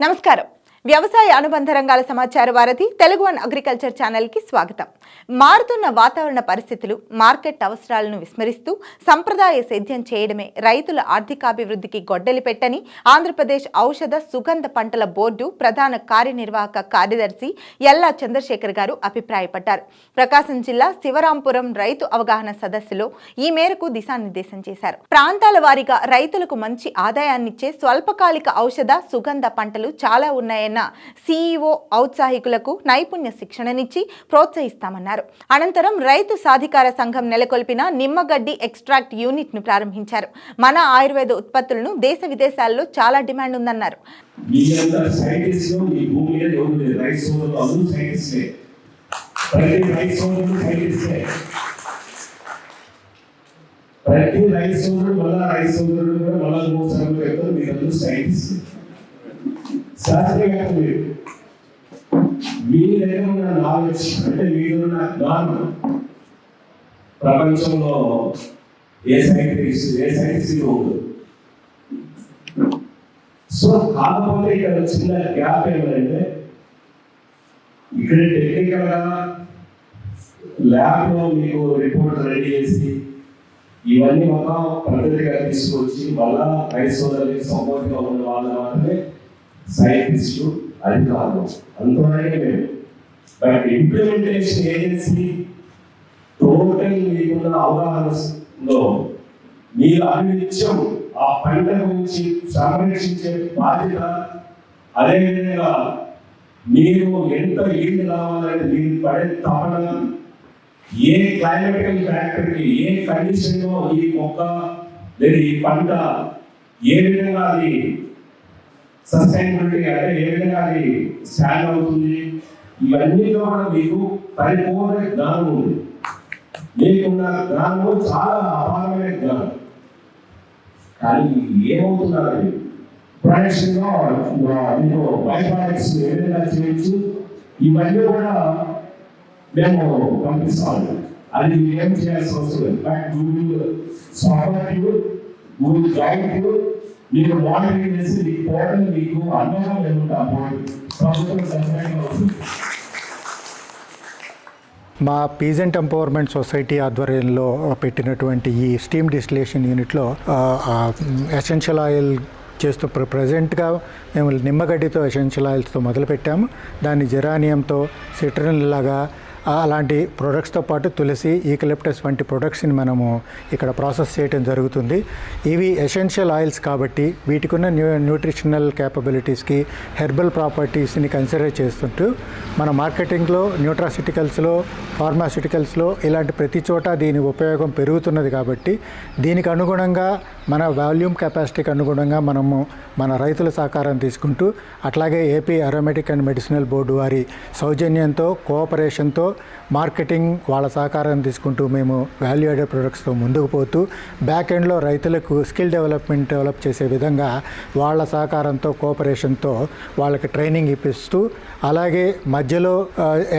Namaskaram. వ్యవసాయ అనుబంధ రంగాల సమాచార వారధి తెలుగు వన్ అగ్రికల్చర్ ఛానల్కి స్వాగతం. మారుతున్న వాతావరణ పరిస్థితులు మార్కెట్ అవసరాలను విస్మరిస్తూ సంప్రదాయ సేద్యం చేయడమే రైతుల ఆర్థికాభివృద్ధికి గొడ్డలి పెట్టని ఆంధ్రప్రదేశ్ ఔషధ సుగంధ పంటల బోర్డు ప్రధాన కార్యనిర్వాహక కార్యదర్శి ఎల్లా చంద్రశేఖర్ గారు అభిప్రాయపడ్డారు. ప్రకాశం జిల్లా శివరాంపురం రైతు అవగాహన సదస్సులో ఈ మేరకు దిశానిర్దేశం చేశారు. ప్రాంతాల వారీగా రైతులకు మంచి ఆదాయాన్నిచ్చే స్వల్పకాలిక ఔషధ సుగంధ పంటలు చాలా ఉన్నాయన్న సీఈఓ ఔత్సాహికులకు నైపుణ్య శిక్షణనిచ్చి ప్రోత్సహిస్తామన్నారు. అనంతరం రైతు సాధికార సంఘం నెలకొల్పిన నిమ్మగడ్డి ఎక్స్ట్రాక్ట్ యూనిట్ను ప్రారంభించారు. మన ఆయుర్వేద ఉత్పత్తులను దేశ విదేశాల్లో చాలా డిమాండ్ ఉందన్నారు. ప్రతి రైతు సోదరుడు సైంటిస్టే. రైతు సోదరుడు మళ్ళా రైతు సోదరుడు కూడా మళ్ళా మూడు సార్లు చెప్తారు మీరు అందరూ సైంటిస్ట్ లేదు మీరు మీ దగ్గర ఉన్న నాలెడ్జ్ అంటే మీ జ్ఞానం ప్రపంచంలో ఏ సైంటిస్ట్ ఏ సైంటిస్ట్ ఉండదు. సో కాకపోతే ఇక్కడ చిన్న గ్యాప్ ఏమంటే ఇక్కడ టెక్నికల్గా ల్యాబ్లో మీకు రిపోర్ట్ రెడీ చేసి ఇవన్నీ మొత్తం పద్ధతిగా తీసుకొచ్చి మళ్ళా రైతు సపోర్ట్గా ఉన్న వాళ్ళు మాత్రమే సైంటిస్టులు అధికారులు అంతవరకే మేము బట్ ఇంప్లిమెంటేషన్ ఏజెన్సీ టోటల్ మీకున్న అవగాహనలో మీరు అనిత్యం ఆ పంట గురించి సంరక్షించే బాధ్యత అదేవిధంగా మీరు ఎంత ఈల్డ్ రావాలంటే మీరు పడే తపన ఏ క్లైమేటికల్ ఫ్యాక్టర్కి ఏ కండిషన్లో ఈ మొక్క లేదా ఈ పంట ఏ విధంగా అది సస్టైనబిలిటీ అంటే ఏ విధంగా అది స్టాండ్ అవుతుంది? ఇవన్నీలో కూడా మీకు పరిపూర్ణ జ్ఞానం ఉంది. మీకున్న జ్ఞానం చాలా అపారమైన జ్ఞానం. కానీ ఏమవుతున్నారు ప్రొడక్షన్లో మీకు బై ప్రొడక్ట్స్ ఏ విధంగా చేయొచ్చు? ఇవన్నీ కూడా మేము పంపిస్తాము. అది ఏం చేయాల్సిన అవసరం లేదు. But support you will guide you మీరు మానిటరింగ్ చేసి మీకు పోవడం మీకు అనుభవం లేకుండా ప్రభుత్వం సహాయంగా మా పీజెంట్ ఎంపవర్మెంట్ సొసైటీ ఆధ్వర్యంలో పెట్టినటువంటి ఈ స్టీమ్ డిస్టిలేషన్ యూనిట్లో ఎసెన్షియల్ ఆయిల్ చేస్తూ ప్ర ప్రజెంట్గా మేము నిమ్మగడ్డితో ఎసెన్షియల్ ఆయిల్స్తో మొదలుపెట్టాము. దాన్ని జెరానియంతో సిట్రన్ లాగా అలాంటి ప్రొడక్ట్స్తో పాటు తులసి ఈకలిప్టస్ వంటి ప్రొడక్ట్స్ని మనము ఇక్కడ ప్రాసెస్ చేయడం జరుగుతుంది. ఇవి ఎసెన్షియల్ ఆయిల్స్ కాబట్టి వీటికున్న న్యూ న్యూట్రిషనల్ క్యాపబిలిటీస్కి హెర్బల్ ప్రాపర్టీస్ని కన్సిడర్ చేస్తుంటూ మన మార్కెటింగ్లో న్యూట్రాసిటికల్స్లో ఫార్మాసిటికల్స్లో ఇలాంటి ప్రతి చోట దీని ఉపయోగం పెరుగుతున్నది కాబట్టి దీనికి అనుగుణంగా మన వాల్యూమ్ కెపాసిటీకి అనుగుణంగా మనము మన రైతుల సహకారం తీసుకుంటూ అట్లాగే AP aromatic and medicinal board వారి సౌజన్యంతో కోఆపరేషన్తో మార్కెటింగ్ వాళ్ళ సహకారం తీసుకుంటూ మేము వాల్యూ యాడెడ్ ప్రొడక్ట్స్తో ముందుకు పోతూ బ్యాక్ ఎండ్లో రైతులకు స్కిల్ డెవలప్మెంట్ డెవలప్ చేసే విధంగా వాళ్ళ సహకారంతో కోఆపరేషన్తో వాళ్ళకి ట్రైనింగ్ ఇప్పిస్తూ అలాగే మధ్యలో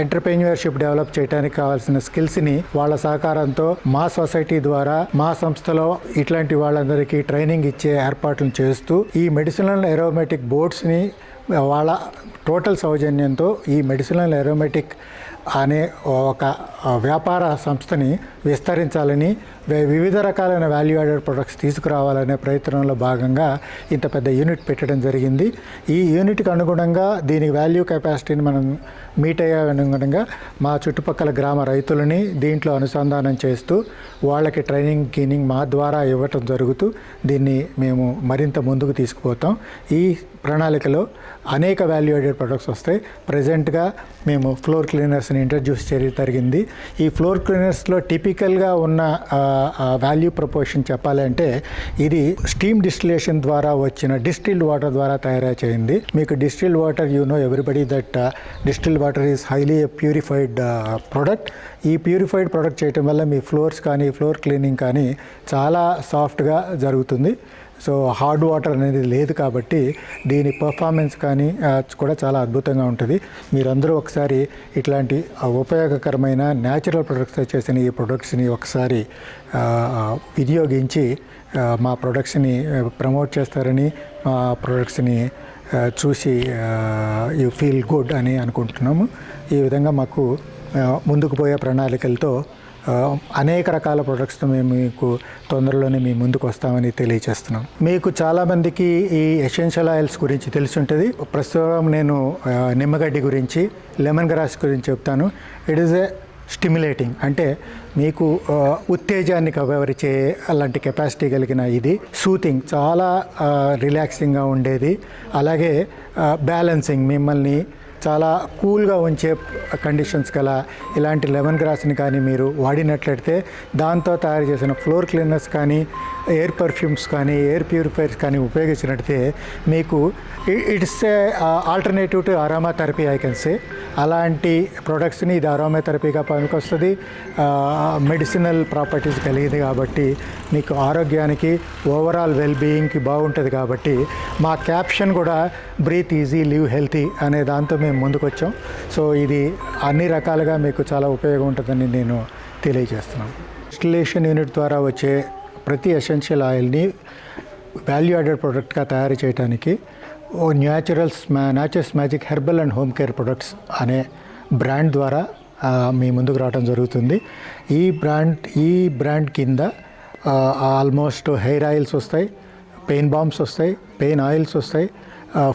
ఎంటర్ప్రెన్యూర్షిప్ డెవలప్ చేయడానికి కావాల్సిన స్కిల్స్ని వాళ్ళ సహకారంతో మా సొసైటీ ద్వారా మా సంస్థలో ఇట్లాంటి వాళ్ళందరికీ ట్రైనింగ్ ఇచ్చే ఏర్పాట్లను చేస్తూ ఈ మెడిసినల్ ఎరోమేటిక్ బోర్డ్స్ని వాళ్ళ టోటల్ సౌజన్యంతో ఈ మెడిసినల్ ఎరోమేటిక్ అనే ఒక వ్యాపార సంస్థని విస్తరించాలని వివిధ రకాలైన వాల్యూ యాడెడ్ ప్రొడక్ట్స్ తీసుకురావాలనే ప్రయత్నంలో భాగంగా ఇంత పెద్ద యూనిట్ పెట్టడం జరిగింది. ఈ యూనిట్కి అనుగుణంగా దీని వాల్యూ కెపాసిటీని మనం మీట్ అయ్యే అనుగుణంగా మా చుట్టుపక్కల గ్రామ రైతులని దీంట్లో అనుసంధానం చేస్తూ వాళ్ళకి ట్రైనింగ్ గీనింగ్ మా ద్వారా ఇవ్వటం జరుగుతూ దీన్ని మేము మరింత ముందుకు తీసుకుపోతాం. ఈ ప్రణాళికలో అనేక వాల్యూ యాడెడ్ ప్రొడక్ట్స్ వస్తాయి. ప్రజెంట్గా మేము ఫ్లోర్ క్లీనర్స్ని ఇంట్రడ్యూస్ చేయడం జరిగింది. ఈ ఫ్లోర్ క్లీనర్స్లో టిపికల్గా ఉన్న వాల్యూ ప్రపోర్షన్ చెప్పాలంటే ఇది స్టీమ్ డిస్టిలేషన్ ద్వారా వచ్చిన డిస్టిల్డ్ వాటర్ ద్వారా తయారు చేయింది మీకు distilled water you know everybody that distilled water is highly purified product ఈ ప్యూరిఫైడ్ ప్రోడక్ట్ చేయటం వల్ల మీ ఫ్లోర్స్ కానీ ఫ్లోర్ క్లీనింగ్ కానీ చాలా సాఫ్ట్గా జరుగుతుంది. సో హార్డ్ వాటర్ అనేది లేదు కాబట్టి దీని పర్ఫార్మెన్స్ కానీ కూడా చాలా అద్భుతంగా ఉంటుంది. మీరందరూ ఒకసారి ఇట్లాంటి ఉపయోగకరమైన న్యాచురల్ ప్రొడక్ట్స్ చేసిన ఈ ప్రొడక్ట్స్ని ఒకసారి వినియోగించి మా ప్రొడక్ట్స్ని ప్రమోట్ చేస్తారని మా ప్రొడక్ట్స్ని చూసి యూ ఫీల్ గుడ్ అని అనుకుంటున్నాము. ఈ విధంగా మాకు ముందుకు పోయే ప్రణాళికలతో అనేక రకాల ప్రొడక్ట్స్తో మేము మీకు తొందరలోనే మీ ముందుకు వస్తామని తెలియజేస్తున్నాం మీకు చాలామందికి ఈ ఎసెన్షియల్ ఆయిల్స్ గురించి తెలిసి ఉంటుంది ప్రస్తుతం నేను నిమ్మగడ్డి గురించి లెమన్ గ్రాస్ గురించి చెప్తాను. ఇట్ ఈస్ ఏ స్టిమ్యులేటింగ్ అంటే మీకు ఉత్తేజాన్ని కవరిచే అలాంటి కెపాసిటీ కలిగిన ఇది. సూతింగ్ చాలా రిలాక్సింగ్గా ఉండేది. అలాగే బ్యాలెన్సింగ్ మిమ్మల్ని చాలా కూల్గా ఉంచే కండిషన్స్ గల ఇలాంటి లెమన్ గ్రాస్ని కానీ మీరు వాడినట్లయితే దాంతో తయారు చేసిన ఫ్లోర్ క్లీనర్స్ కానీ ఎయిర్ పర్ఫ్యూమ్స్ కానీ ఎయిర్ ప్యూరిఫైర్స్ కానీ ఉపయోగించినట్లయితే మీకు it's a alternative to aroma therapy I can say అలాంటి ప్రొడక్ట్స్ని ఇది అరోమా థెరపీగా పనికొస్తుంది మెడిసినల్ ప్రాపర్టీస్ కలిగింది కాబట్టి మీకు ఆరోగ్యానికి ఓవరాల్ వెల్ బీయింగ్కి బాగుంటుంది కాబట్టి మా క్యాప్షన్ కూడా బ్రీత్ ఈజీ లివ్ హెల్తీ అనే దాంతో మేము ముందుకు వచ్చాం సో ఇది అన్ని రకాలుగా మీకు చాలా ఉపయోగం ఉంటుందని నేను తెలియజేస్తున్నాను. డిస్టిలేషన్ యూనిట్ ద్వారా వచ్చే ప్రతి ఎసెన్షియల్ ఆయిల్ని వాల్యూ యాడెడ్ ప్రోడక్ట్గా తయారు చేయడానికి ఓ న్యాచురల్స్ మా naturals magic herbal and home care products అనే బ్రాండ్ ద్వారా మీ ముందుకు రావడం జరుగుతుంది. ఈ బ్రాండ్ ఈ బ్రాండ్ కింద ఆల్మోస్ట్ హెయిర్ ఆయిల్స్ వస్తాయి పెయిన్ బామ్స్ వస్తాయి పెయిన్ ఆయిల్స్ వస్తాయి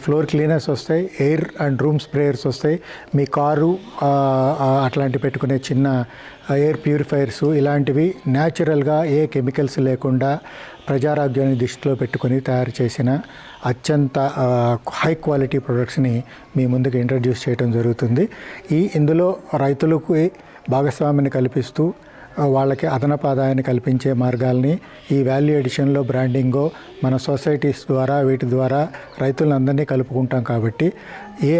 ఫ్లోర్ క్లీనర్స్ వస్తాయి ఎయిర్ అండ్ రూమ్ స్ప్రేయర్స్ వస్తాయి. మీ కారు అట్లాంటి పెట్టుకునే చిన్న ఎయిర్ ప్యూరిఫైయర్స్ ఇలాంటివి న్యాచురల్గా ఏ కెమికల్స్ లేకుండా ప్రజారోగ్యాన్ని దృష్టిలో పెట్టుకొని తయారు చేసిన అత్యంత హై క్వాలిటీ ప్రొడక్ట్స్ని మీ ముందుకు ఇంట్రడ్యూస్ చేయడం జరుగుతుంది. ఈ ఇందులో రైతులకు భాగస్వామిని కల్పిస్తూ వాళ్ళకి అదనపు ఆదాయాన్ని కల్పించే మార్గాల్ని ఈ వాల్యూ ఎడిషన్లో బ్రాండింగో మన సొసైటీస్ ద్వారా వీటి ద్వారా రైతులందరినీ కలుపుకుంటాం కాబట్టి ఏ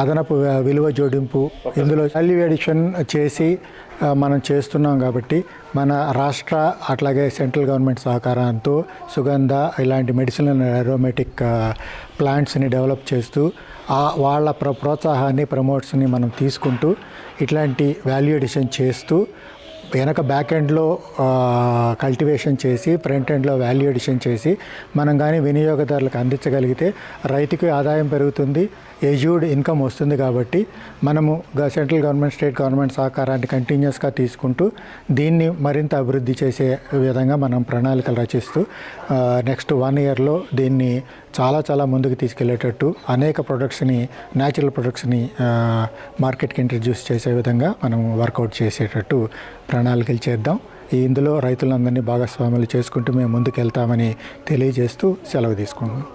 అదనపు విలువ జోడింపు ఇందులో వాల్యూ ఎడిషన్ చేసి మనం చేస్తున్నాం కాబట్టి మన రాష్ట్ర అట్లాగే సెంట్రల్ గవర్నమెంట్ సహకారంతో సుగంధ ఇలాంటి మెడిసినల్ అరోమేటిక్ ప్లాంట్స్ని డెవలప్ చేస్తూ ఆ వాళ్ళ ప్ర ప్రోత్సాహాన్ని ప్రమోట్స్ని మనం తీసుకుంటూ ఇట్లాంటి వాల్యూ ఎడిషన్ చేస్తూ వెనక బ్యాక్ ఎండ్లో కల్టివేషన్ చేసి ఫ్రంట్ ఎండ్లో వాల్యూ ఎడిషన్ చేసి మనం కానీ వినియోగదారులకు అందించగలిగితే రైతుకి ఆదాయం పెరుగుతుంది ఎజ్యూడ్ ఇన్కమ్ వస్తుంది కాబట్టి మనము గ- సెంట్రల్ గవర్నమెంట్ స్టేట్ గవర్నమెంట్ సహకారాన్ని కంటిన్యూస్గా తీసుకుంటూ దీన్ని మరింత అభివృద్ధి చేసే విధంగా మనం ప్రణాళికలు రచిస్తూ నెక్స్ట్ వన్ ఇయర్లో దీన్ని చాలా చాలా ముందుకు తీసుకెళ్ళేటట్టు అనేక ప్రొడక్ట్స్ని న్యాచురల్ ప్రొడక్ట్స్ని మార్కెట్కి ఇంట్రడ్యూస్ చేసే విధంగా మనం వర్కౌట్ చేసేటట్టు ప్రణాళికలు చేద్దాం. ఇందులో రైతులందరినీ భాగస్వాములు చేసుకుంటూ మేము ముందుకు వెళ్తామని తెలియజేస్తూ సెలవు తీసుకుంటున్నాం.